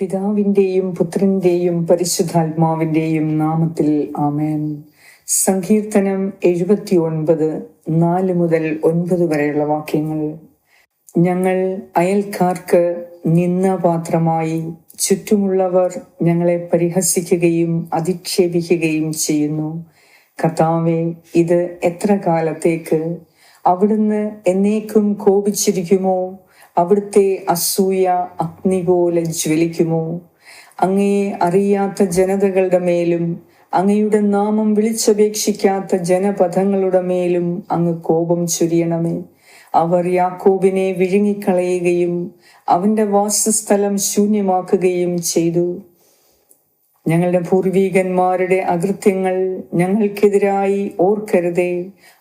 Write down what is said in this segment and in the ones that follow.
പിതാവിന്റെയും പുത്രന്റെയും പരിശുദ്ധാത്മാവിന്റെയും നാമത്തിൽ ആമേൻ. സങ്കീർത്തനം എഴുപത്തി ഒൻപത് നാല് മുതൽ ഒൻപത് വരെയുള്ള വാക്യങ്ങൾ. ഞങ്ങൾ അയൽക്കാർക്ക് നിന്ന പാത്രമായി ചുറ്റുമുള്ളവർ ഞങ്ങളെ പരിഹസിക്കുകയും അധിക്ഷേപിക്കുകയും ചെയ്യുന്നു. കർത്താവെ ഇത് എത്ര കാലത്തേക്ക്? അവിടുന്ന് എന്നേക്കും കോപിച്ചിരിക്കുമോ? അവിടുത്തെ അസൂയ അഗ്നി പോലെ ജ്വലിക്കുമോ? അങ്ങയെ അറിയാത്ത ജനതകളുടെ മേലും അങ്ങയുടെ നാമം വിളിച്ചപേക്ഷിക്കാത്ത ജനപഥങ്ങളുടെ മേലും അങ്ങ് കോപം ചൊരിയണമേ. അവർ യാക്കോബിനെ വിഴുങ്ങിക്കളയുകയും അവന്റെ വാസസ്ഥലം ശൂന്യമാക്കുകയും ചെയ്തു. ഞങ്ങളുടെ പൂർവീകന്മാരുടെ അകൃത്യങ്ങൾ ഞങ്ങൾക്കെതിരായി ഓർക്കരുതേ.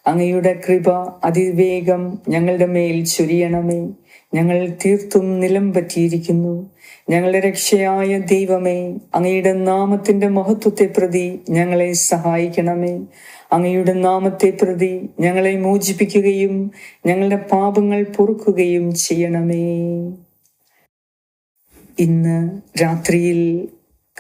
അങ്ങയുടെ കൃപ അതിവേഗം ഞങ്ങളുടെ മേൽ ചൊരിയണമേ. ഞങ്ങൾ തീർത്തും നിലം പറ്റിയിരിക്കുന്നു. ഞങ്ങളുടെ രക്ഷയായ ദൈവമേ അങ്ങയുടെ നാമത്തിന്റെ മഹത്വത്തെ പ്രതി ഞങ്ങളെ സഹായിക്കണമേ. അങ്ങയുടെ നാമത്തെ പ്രതി ഞങ്ങളെ മോചിപ്പിക്കുകയും ഞങ്ങളുടെ പാപങ്ങൾ പൊറുക്കുകയും ചെയ്യണമേ. ഇന്ന് രാത്രിയിൽ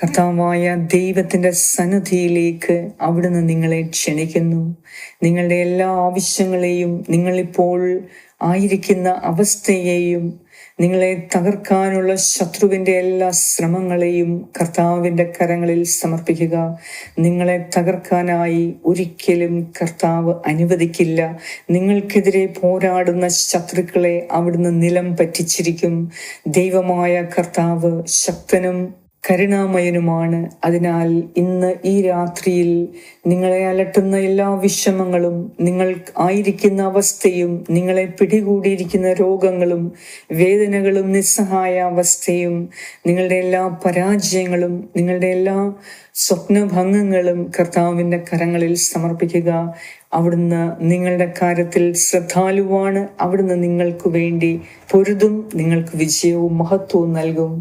കർത്താവായ ദൈവത്തിന്റെ സന്നദ്ധിയിലേക്ക് അവിടുന്ന് നിങ്ങളെ ക്ഷണിക്കുന്നു. നിങ്ങളുടെ എല്ലാ ആവശ്യങ്ങളെയും നിങ്ങളിപ്പോൾ ആയിരിക്കുന്ന അവസ്ഥയെയും നിങ്ങളെ തകർക്കാനുള്ള ശത്രുവിന്റെ എല്ലാ ശ്രമങ്ങളെയും കർത്താവിന്റെ കരങ്ങളിൽ സമർപ്പിക്കുക. നിങ്ങളെ തകർക്കാനായി ഒരിക്കലും കർത്താവ് അനുവദിക്കില്ല. നിങ്ങൾക്കെതിരെ പോരാടുന്ന ശത്രുക്കളെ അവിടുന്ന് നിലം പറ്റിച്ചിരിക്കും. ദൈവമായ കർത്താവ് ശക്തനും കരുണാമയനുമാണ്. അതിനാൽ ഇന്ന് ഈ രാത്രിയിൽ നിങ്ങളെ അലട്ടുന്ന എല്ലാ വിഷമങ്ങളും നിങ്ങൾ ആയിരിക്കുന്ന അവസ്ഥയും നിങ്ങളെ പിടികൂടിയിരിക്കുന്ന രോഗങ്ങളും വേദനകളും നിസ്സഹായ അവസ്ഥയും നിങ്ങളുടെ എല്ലാ പരാജയങ്ങളും നിങ്ങളുടെ എല്ലാ സ്വപ്നഭംഗങ്ങളും കർത്താവിന്റെ കരങ്ങളിൽ സമർപ്പിക്കുക. അവിടുന്ന് നിങ്ങളുടെ കാര്യത്തിൽ ശ്രദ്ധാലുവാണ്. അവിടുന്ന് നിങ്ങൾക്ക് വേണ്ടി പൊരുതും നിങ്ങൾക്ക് വിജയവും മഹത്വവും നൽകും.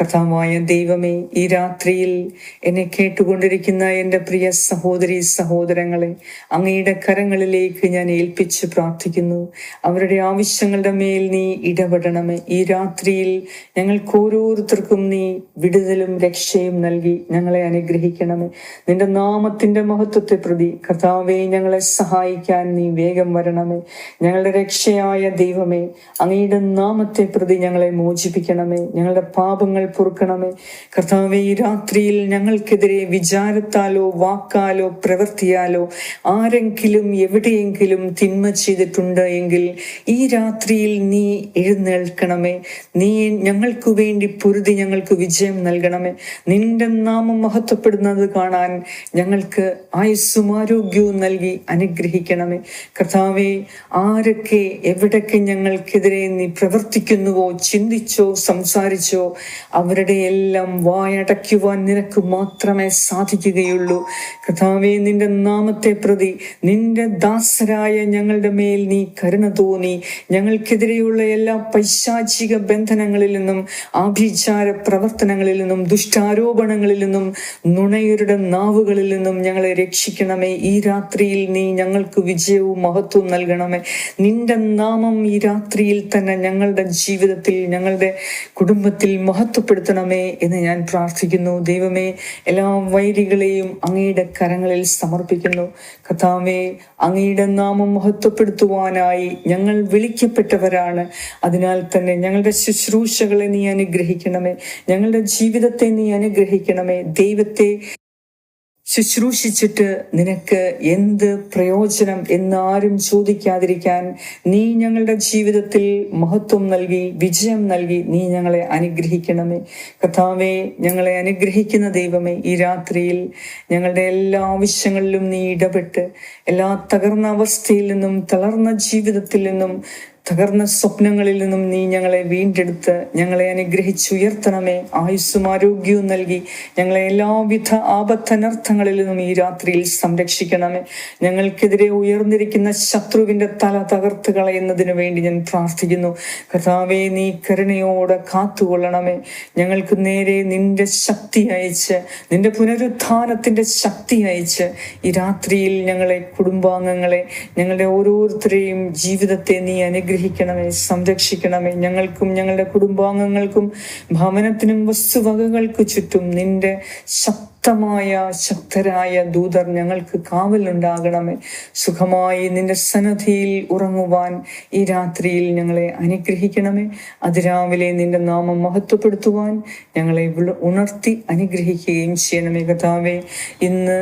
കർത്താവായ ദൈവമേ ഈ രാത്രിയിൽ എന്നെ കേട്ടുകൊണ്ടിരിക്കുന്ന എന്റെ പ്രിയ സഹോദരി സഹോദരങ്ങളെ അങ്ങയുടെ കരങ്ങളിലേക്ക് ഞാൻ ഏൽപ്പിച്ച് പ്രാർത്ഥിക്കുന്നു. അവരുടെ ആവശ്യങ്ങളുടെ മേൽ നീ ഇടപെടണമേ. ഈ രാത്രിയിൽ ഞങ്ങൾക്ക് ഓരോരുത്തർക്കും നീ വിടുതലും രക്ഷയും നൽകി ഞങ്ങളെ അനുഗ്രഹിക്കണമേ. നിന്റെ നാമത്തിന്റെ മഹത്വത്തെ പ്രതി കർത്താവെ ഞങ്ങളെ സഹായിക്കാൻ നീ വേഗം വരണമേ. ഞങ്ങളുടെ രക്ഷയായ ദൈവമേ അങ്ങയുടെ നാമത്തെ പ്രതി ഞങ്ങളെ മോചിപ്പിക്കണമേ. ഞങ്ങളുടെ പാപങ്ങൾ പൊറുക്കണമേ കർത്താവെ ഈ രാത്രിയിൽ ഞങ്ങൾക്കെതിരെ വിചാരത്താലോ വാക്കാലോ പ്രവൃത്തിയാലോ ആരെങ്കിലും എവിടെയെങ്കിലും തിന്മ ചെയ്തിട്ടുണ്ട് എങ്കിൽ ഈ രാത്രിയിൽ നീ എഴുന്നേൽക്കണമേ. നീ ഞങ്ങൾക്ക് വേണ്ടി പൊരുതി ഞങ്ങൾക്ക് വിജയം നൽകണമേ. നിന്റെ നാമം മഹത്വപ്പെടുന്നത് കാണാൻ ഞങ്ങൾക്ക് ആയുസ്സും ആരോഗ്യവും നൽകി അനുഗ്രഹിക്കണമേ. കർത്താവെ ആരൊക്കെ എവിടൊക്കെ ഞങ്ങൾക്കെതിരെ നീ പ്രവർത്തിക്കുന്നുവോ ചിന്തിച്ചോ സംസാരിച്ചോ അവരുടെ എല്ലാം വായടയ്ക്കുവാൻ നിനക്ക് മാത്രമേ സാധിക്കുകയുള്ളൂ. കഥാവെ നിന്റെ നാമത്തെ പ്രതി നിന്റെ ദാസരായ ഞങ്ങളുടെ മേൽ നീ കരുണ തോന്നി. ഞങ്ങൾക്കെതിരെയുള്ള എല്ലാ പൈശാചിക ബന്ധനങ്ങളിൽ നിന്നും ആഭിചാര പ്രവർത്തനങ്ങളിൽ നിന്നും ദുഷ്ടാരോപണങ്ങളിൽ നിന്നും നുണയരുടെ നാവുകളിൽ നിന്നും ഞങ്ങളെ രക്ഷിക്കണമേ. ഈ രാത്രിയിൽ നീ ഞങ്ങൾക്ക് വിജയവും മഹത്വവും നൽകണമേ. നിന്റെ നാമം ഈ രാത്രിയിൽ തന്നെ ഞങ്ങളുടെ ജീവിതത്തിൽ ഞങ്ങളുടെ കുടുംബത്തിൽ മഹത്വപ്പെടുത്തണമേ എന്ന് ഞാൻ പ്രാർത്ഥിക്കുന്നു. ദൈവമേ എല്ലാ വൈരികളെയും അങ്ങയുടെ കരങ്ങളിൽ സമർപ്പിക്കുന്നു. കഥാമേ അങ്ങയുടെ നാമം മഹത്വപ്പെടുത്തുവാനായി ഞങ്ങൾ വിളിക്കപ്പെട്ടവരാണ്. അതിനാൽ തന്നെ ഞങ്ങളുടെ ശുശ്രൂഷകളെ നീ അനുഗ്രഹിക്കണമേ. ഞങ്ങളുടെ ജീവിതത്തെ നീ അനുഗ്രഹിക്കണമേ. ദൈവത്തെ ശുശ്രൂഷിച്ചിട്ട് നിനക്ക് എന്ത് പ്രയോജനം എന്നാരും ചോദിക്കാതിരിക്കാൻ നീ ഞങ്ങളുടെ ജീവിതത്തിൽ മഹത്വം നൽകി വിജയം നൽകി നീ ഞങ്ങളെ അനുഗ്രഹിക്കണമേ. കഥാവേ ഞങ്ങളെ അനുഗ്രഹിക്കുന്ന ദൈവമേ ഈ രാത്രിയിൽ ഞങ്ങളുടെ എല്ലാ ആവശ്യങ്ങളിലും നീ ഇടപെട്ട് എല്ലാ തകർന്ന അവസ്ഥയിൽ നിന്നും തളർന്ന ജീവിതത്തിൽ നിന്നും തകർന്ന സ്വപ്നങ്ങളിൽ നിന്നും നീ ഞങ്ങളെ വീണ്ടെടുത്ത് ഞങ്ങളെ അനുഗ്രഹിച്ചുയർത്തണമേ. ആയുസ്സും ആരോഗ്യവും നൽകി ഞങ്ങളെ എല്ലാവിധ ആപത്തനർത്ഥങ്ങളിൽ നിന്നും ഈ രാത്രിയിൽ സംരക്ഷിക്കണമേ. ഞങ്ങൾക്കെതിരെ ഉയർന്നിരിക്കുന്ന ശത്രുവിന്റെ തല തകർത്ത് കളയുന്നതിന് വേണ്ടി ഞാൻ പ്രാർത്ഥിക്കുന്നു. കർത്താവെ നീ കരുണയോടെ കാത്തുകൊള്ളണമേ. ഞങ്ങൾക്ക് നേരെ നിന്റെ ശക്തി അയച്ച് നിന്റെ പുനരുത്ഥാനത്തിന്റെ ശക്തി അയച്ച് ഈ രാത്രിയിൽ ഞങ്ങളെ കുടുംബാംഗങ്ങളെ ഞങ്ങളുടെ ഓരോരുത്തരെയും ജീവിതത്തെ നീ അനുഗ്രഹിച്ചു അനുഗ്രഹിക്കണമേ സംരക്ഷിക്കണമേ. ഞങ്ങൾക്കും ഞങ്ങളുടെ കുടുംബാംഗങ്ങൾക്കും ഭവനത്തിനും വസ്തുവകകൾക്ക് ചുറ്റും നിന്റെ ശക്തമായ ശക്തരായ ദൂതർ ഞങ്ങൾക്ക് കാവലുണ്ടാകണമേ. സുഖമായി നിന്റെ സന്നദ്ധിയിൽ ഉറങ്ങുവാൻ ഈ രാത്രിയിൽ ഞങ്ങളെ അനുഗ്രഹിക്കണമേ. അതിരാവിലെ നിന്റെ നാമം മഹത്വപ്പെടുത്തുവാൻ ഞങ്ങളെ ഉണർത്തി അനുഗ്രഹിക്കുകയും ചെയ്യണമേ കഥാവേ ഇന്ന്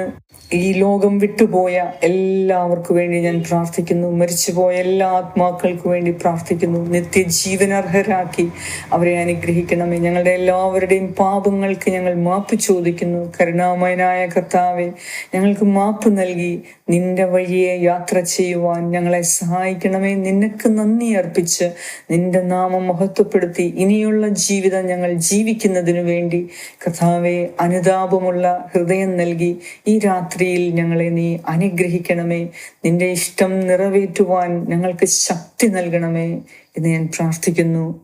ഈ ലോകം വിട്ടുപോയ എല്ലാവർക്കും വേണ്ടി ഞാൻ പ്രാർത്ഥിക്കുന്നു. മരിച്ചുപോയ എല്ലാ ആത്മാക്കൾക്കു വേണ്ടി പ്രാർത്ഥിക്കുന്നു. നിത്യജീവനർഹരാക്കി അവരെ അനുഗ്രഹിക്കണമേ. ഞങ്ങളുടെ എല്ലാവരുടെയും പാപങ്ങൾക്ക് ഞങ്ങൾ മാപ്പ് ചോദിക്കുന്നു. കരുണാമയനായ കർത്താവെ ഞങ്ങൾക്ക് മാപ്പ് നൽകി നിന്റെ വഴിയെ യാത്ര ചെയ്യുവാൻ ഞങ്ങളെ സഹായിക്കണമേ. നിനക്ക് നന്ദി അർപ്പിച്ച് നിന്റെ നാമം മഹത്വപ്പെടുത്തി ഇനിയുള്ള ജീവിതം ഞങ്ങൾ ജീവിക്കുന്നതിനു വേണ്ടി കർത്താവെ അനുതാപമുള്ള ഹൃദയം നൽകി ഈ രാത്രിയിൽ ഞങ്ങളെ നീ അനുഗ്രഹിക്കണമേ. നിന്റെ ഇഷ്ടം നിറവേറ്റുവാൻ ഞങ്ങൾക്ക് ശക്തി നൽകണമേ എന്ന് ഞാൻ പ്രാർത്ഥിക്കുന്നു.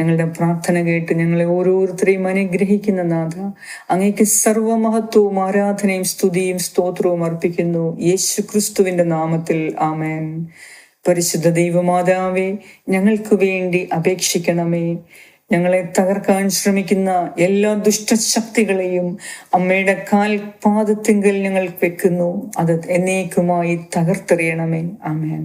ഞങ്ങളുടെ പ്രാർത്ഥന കേട്ട് ഞങ്ങളെ ഓരോരുത്തരെയും അനുഗ്രഹിക്കുന്ന നാഥ അങ്ങേക്ക് സർവമഹത്വവും ആരാധനയും സ്തുതിയും സ്തോത്രവും അർപ്പിക്കുന്നു. യേശു ക്രിസ്തുവിന്റെ നാമത്തിൽ ആമേൻ. പരിശുദ്ധ ദൈവമാതാവേ ഞങ്ങൾക്ക് വേണ്ടി അപേക്ഷിക്കണമേ. ഞങ്ങളെ തകർക്കാൻ ശ്രമിക്കുന്ന എല്ലാ ദുഷ്ടശക്തികളെയും അമ്മയുടെ കാൽ പാദത്തിങ്കൽ ഞങ്ങൾ വെക്കുന്നു. അത് എന്നേക്കുമായി തകർത്തെറിയണമേ. ആമേൻ.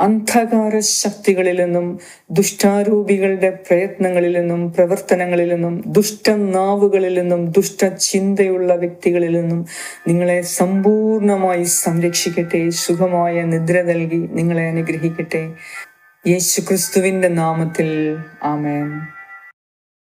അന്ധകാര ശക്തികളിൽ നിന്നും ദുഷ്ടാരൂപികളുടെ പ്രയത്നങ്ങളിൽ നിന്നും പ്രവർത്തനങ്ങളിൽ നിന്നും ദുഷ്ടനാവുകളിൽ നിന്നും ദുഷ്ട ചിന്തയുള്ള വ്യക്തികളിൽ നിന്നും നിങ്ങളെ സമ്പൂർണമായി സംരക്ഷിക്കട്ടെ സുഖമായ നിദ്ര നൽകി നിങ്ങളെ അനുഗ്രഹിക്കട്ടെ. യേശുക്രിസ്തുവിന്റെ നാമത്തിൽ ആമേൻ.